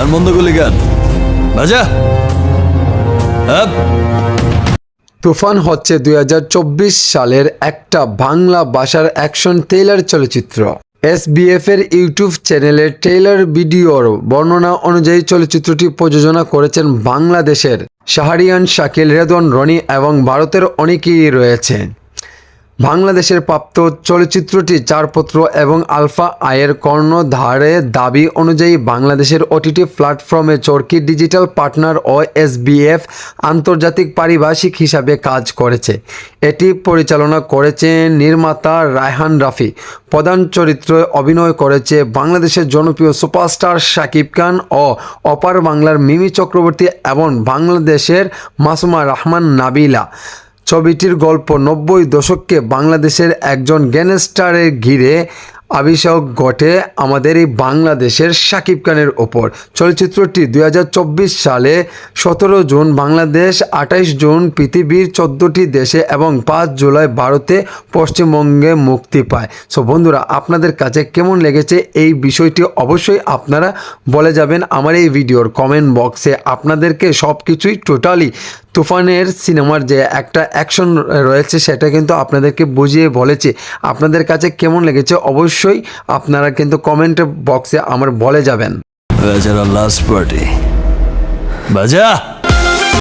গান বন্ধ করলি গান বাজা? হ্যাঁ? তুফান হচ্ছে দুই হাজার চব্বিশ সালের একটা বাংলা ভাষার অ্যাকশন ট্রেলার চলচ্চিত্র। এসবিএফ এর ইউটিউব চ্যানেলে ট্রেলার ভিডিওর বর্ণনা অনুযায়ী চলচ্চিত্রটি প্রযোজনা করেছেন বাংলাদেশের শাহরিয়ান, শাকিল রেদন রনি এবং ভারতের অনেকেই রয়েছে। বাংলাদেশের প্রাপ্ত চলচ্চিত্রটি চারপত্র এবং আলফা আয়ের কর্ণধারে দাবি অনুযায়ী বাংলাদেশের ওটিটি প্ল্যাটফর্মে চরকি ডিজিটাল পার্টনার ও এসবিএফ আন্তর্জাতিক পারিভাষিক হিসাবে কাজ করেছে। এটি পরিচালনা করেছেন নির্মাতা রায়হান রাফি। প্রধান চরিত্রে অভিনয় করেছে বাংলাদেশের জনপ্রিয় সুপারস্টার শাকিব খান ও অপার বাংলার মিমি চক্রবর্তী এবং বাংলাদেশের মাসুমা রহমান নাবিলা। ছবিটির গল্প নব্বই দশককে বাংলাদেশের একজন গ্যাংস্টারের ঘিরে আবিষেক ঘটে আমাদের এই বাংলাদেশের শাকিব খানের ওপর। চলচ্চিত্রটি দু হাজার চব্বিশ সালে সতেরো জুন বাংলাদেশ আঠাইশ জুন পৃথিবীর চোদ্দোটি দেশে এবং পাঁচ জুলাই ভারতে পশ্চিমবঙ্গে মুক্তি পায়। সো বন্ধুরা, আপনাদের কাছে কেমন লেগেছে এই বিষয়টি অবশ্যই আপনারা বলে যাবেন আমার এই ভিডিওর কমেন্ট বক্সে আপনাদেরকে সব কিছুই টোটালি তুফানের সিনেমার যে একটা অ্যাকশন রয়েছে, সেটা কিন্তু আপনাদেরকে বুঝিয়ে বলেছে। আপনাদের কাছে কেমন লেগেছে অবশ্যই আপনারা কিন্তু কমেন্ট বক্সে আমার বলে যাবেন। লাস্ট পার্টি বাজা